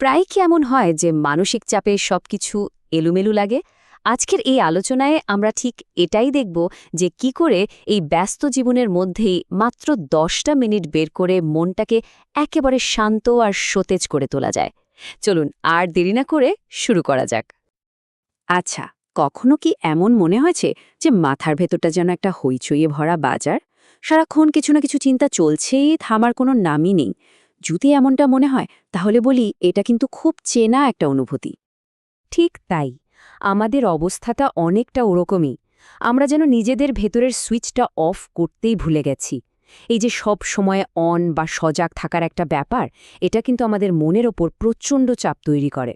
প্রায় কি এমন হয় যে মানসিক চাপে সবকিছু এলুমেলু লাগে? আজকের এই আলোচনায় আমরা ঠিক এটাই দেখব যে কি করে এই ব্যস্ত জীবনের মধ্যেই মাত্র দশটা মিনিট বের করে মনটাকে একেবারে শান্ত আর সতেজ করে তোলা যায়। চলুন আর দেরি না করে শুরু করা যাক। আচ্ছা কখনো কি এমন মনে হয়েছে যে মাথার ভেতরটা যেন একটা হইচইয়ে ভরা বাজার? সারাক্ষণ কিছু না কিছু চিন্তা চলছেই, থামার কোনো নামই নেই। যদি এমনটা মনে হয়, তাহলে বলি এটা কিন্তু খুব চেনা একটা অনুভূতি। ঠিক তাই, আমাদের অবস্থাটা অনেকটা ওরকমই। আমরা যেন নিজেদের ভেতরের সুইচটা অফ করতেই ভুলে গেছি। এই যে সব সময় অন বা সজাগ থাকার একটা ব্যাপার, এটা কিন্তু আমাদের মনের ওপর প্রচণ্ড চাপ তৈরি করে।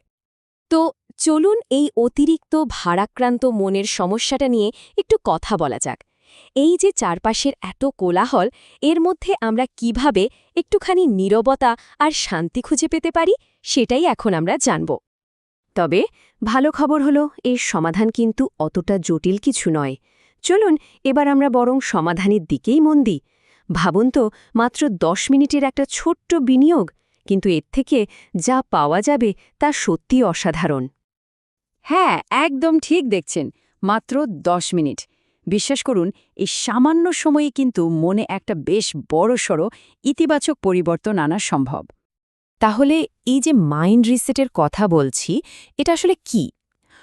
তো চলুন এই অতিরিক্ত ভারাক্রান্ত মনের সমস্যাটা নিয়ে একটু কথা বলা যাক। এই যে চারপাশের এত কোলাহল, এর মধ্যে আমরা কীভাবে একটুখানি নীরবতা আর শান্তি খুঁজে পেতে পারি, সেটাই এখন আমরা জানব। তবে ভালো খবর হলো, এর সমাধান কিন্তু অতটা জটিল কিছু নয়। চলুন, এবার আমরা বরং সমাধানের দিকেই মন দিই। ভাবুন তো, মাত্র দশ মিনিটের একটা ছোট্ট বিনিয়োগ, কিন্তু এর থেকে যা পাওয়া যাবে তা সত্যি অসাধারণ। হ্যাঁ একদম ঠিক দেখছেন, মাত্র দশ মিনিট। বিশ্বাস করুন, এই সামান্য সময়ে কিন্তু মনে একটা বেশ বড়সড় ইতিবাচক পরিবর্তন আনা সম্ভব। তাহলে এই যে মাইন্ড রিসেটের কথা বলছি, এটা আসলে কি?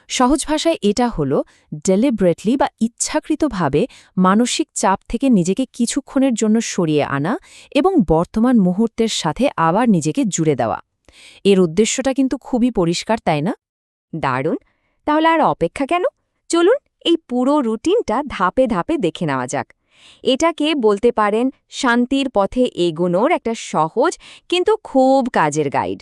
সহজ ভাষায় এটা হলো ডেলিব্রেটলি বা ইচ্ছাকৃতভাবে মানসিক চাপ থেকে নিজেকে কিছুক্ষণের জন্য সরিয়ে আনা এবং বর্তমান মুহূর্তের সাথে আবার নিজেকে জুড়ে দেওয়া। এর উদ্দেশ্যটা কিন্তু খুবই পরিষ্কার, তাই না? দারুণ! তাহলে আর অপেক্ষা কেন? চলুন এই পুরো রুটিনটা ধাপে ধাপে দেখে নেওয়া যাক। এটাকে বলতে পারেন শান্তির পথে এগোনোর একটা সহজ কিন্তু খুব কাজের গাইড।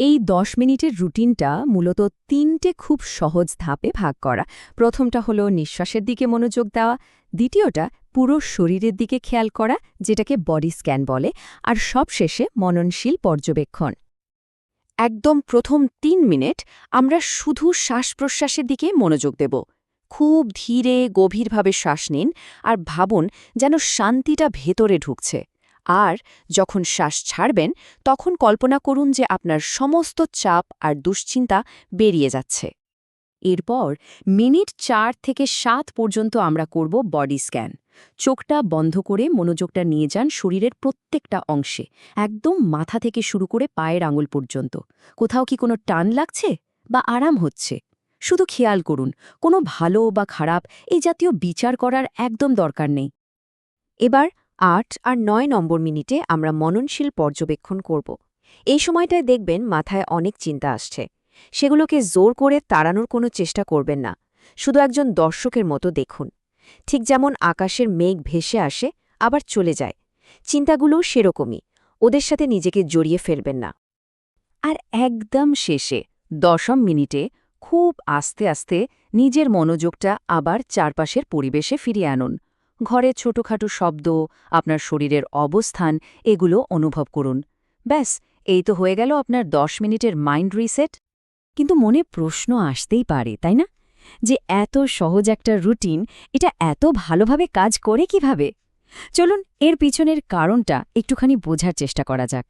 এই দশ মিনিটের রুটিনটা মূলত তিনটে খুব সহজ ধাপে ভাগ করা। প্রথমটা হলো নিঃশ্বাসের দিকে মনোযোগ দেওয়া, দ্বিতীয়টা পুরো শরীরের দিকে খেয়াল করা, যেটাকে বডি স্ক্যান বলে, আর সবশেষে মননশীল পর্যবেক্ষণ। একদম প্রথম তিন মিনিট আমরা শুধু শ্বাস প্রশ্বাসের দিকে মনোযোগ দেব। খুব ধীরে, গভীরভাবে শ্বাস নিন আর ভাবুন যেন শান্তিটা ভেতরে ঢুকছে। আর যখন শ্বাস ছাড়বেন, তখন কল্পনা করুন যে আপনার সমস্ত চাপ আর দুশ্চিন্তা বেরিয়ে যাচ্ছে। এরপর মিনিট চার থেকে সাত পর্যন্ত আমরা করব বডি স্ক্যান। চোখটা বন্ধ করে মনোযোগটা নিয়ে যান শরীরের প্রত্যেকটা অংশে, একদম মাথা থেকে শুরু করে পায়ের আঙুল পর্যন্ত। কোথাও কি কোনো টান লাগছে বা আরাম হচ্ছে? শুধু খেয়াল করুন, কোনো ভালো বা খারাপ এই জাতীয় বিচার করার একদম দরকার নেই। এবার আট আর নয় নম্বর মিনিটে আমরা মননশীল পর্যবেক্ষণ করব। এই সময়টায় দেখবেন মাথায় অনেক চিন্তা আসছে। সেগুলোকে জোর করে তাড়ানোর কোনো চেষ্টা করবেন না। শুধু একজন দর্শকের মতো দেখুন। ঠিক যেমন আকাশের মেঘ ভেসে আসে, আবার চলে যায়। চিন্তাগুলোও সেরকমই। ওদের সাথে নিজেকে জড়িয়ে ফেলবেন না। আর একদম শেষে, দশম মিনিটে খুব আস্তে আস্তে নিজের মনোযোগটা আবার চারপাশের পরিবেশে ফিরিয়ে আনুন। ঘরে ছোটখাটো শব্দ, আপনার শরীরের অবস্থান, এগুলো অনুভব করুন। ব্যাস, এই তো হয়ে গেল আপনার দশ মিনিটের মাইন্ড রিসেট। কিন্তু মনে প্রশ্ন আসতেই পারে, তাই না? যে এত সহজ একটা রুটিন, এটা এত ভালোভাবে কাজ করে কীভাবে? চলুন, এর পিছনের কারণটা একটুখানি বোঝার চেষ্টা করা যাক।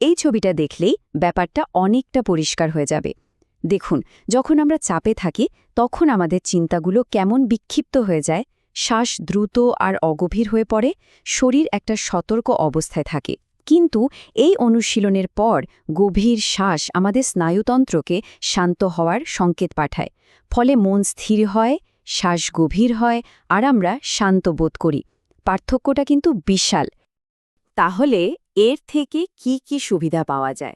এই ছবিটা দেখলেই ব্যাপারটা অনেকটা পরিষ্কার হয়ে যাবে। দেখুন, যখন আমরা চাপে থাকি, তখন আমাদের চিন্তাগুলো কেমন বিক্ষিপ্ত হয়ে যায়, শ্বাস দ্রুত আর অগভীর হয়ে পড়ে, শরীর একটা সতর্ক অবস্থায় থাকে। কিন্তু এই অনুশীলনের পর গভীর শ্বাস আমাদের স্নায়ুতন্ত্রকে শান্ত হওয়ার সংকেত পাঠায়। ফলে মন স্থির হয়, শ্বাস গভীর হয় আর আমরা শান্ত বোধ করি। পার্থক্যটা কিন্তু বিশাল। তাহলে এর থেকে কি কি সুবিধা পাওয়া যায়?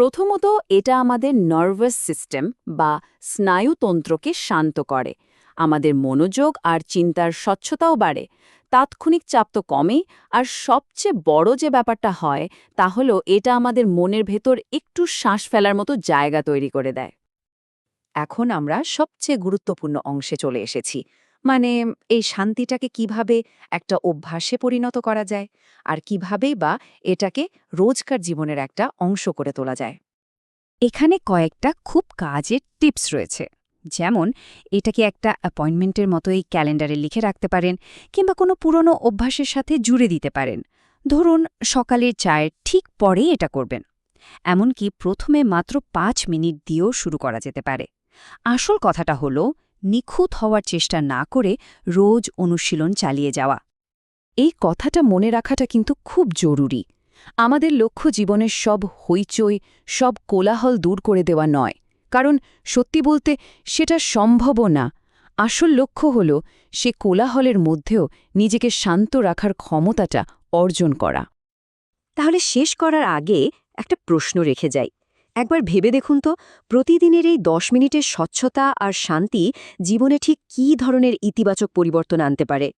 প্রথমত, এটা আমাদের নার্ভাস সিস্টেম বা স্নায়ুতন্ত্রকে শান্ত করে। আমাদের মনোযোগ আর চিন্তার স্বচ্ছতাও বাড়ে। তাৎক্ষণিক চাপ তো কমেই, আর সবচেয়ে বড় যে ব্যাপারটা হয়, তা হলো এটা আমাদের মনের ভেতর একটু শ্বাস ফেলার মতো জায়গা তৈরি করে দেয়। এখন আমরা সবচেয়ে গুরুত্বপূর্ণ অংশে চলে এসেছি। মানে এই শান্তিটাকে কীভাবে একটা অভ্যাসে পরিণত করা যায় আর কিভাবেই বা এটাকে রোজকার জীবনের একটা অংশ করে তোলা যায়। এখানে কয়েকটা খুব কাজের টিপস রয়েছে। যেমন, এটাকে একটা অ্যাপয়েন্টমেন্টের মতো এই ক্যালেন্ডারে লিখে রাখতে পারেন কিংবা কোনো পুরনো অভ্যাসের সাথে জুড়ে দিতে পারেন। ধরুন, সকালের চায়ের ঠিক পরেই এটা করবেন। এমনকি প্রথমে মাত্র পাঁচ মিনিট দিয়েও শুরু করা যেতে পারে। আসল কথাটা হল নিখুঁত হওয়ার চেষ্টা না করে রোজ অনুশীলন চালিয়ে যাওয়া। এই কথাটা মনে রাখাটা কিন্তু খুব জরুরি। আমাদের লক্ষ্য জীবনের সব হইচই, সব কোলাহল দূর করে দেওয়া নয়। কারণ সত্যি বলতে সেটা সম্ভবও না। আসল লক্ষ্য হল সে কোলাহলের মধ্যেও নিজেকে শান্ত রাখার ক্ষমতাটা অর্জন করা। তাহলে শেষ করার আগে একটা প্রশ্ন রেখে যাই। একবার ভেবে দেখুন তো, প্রতিদিনের এই দশ মিনিটের স্বচ্ছতা আর শান্তি জীবনে ঠিক কী ধরনের ইতিবাচক পরিবর্তন আনতে পারে।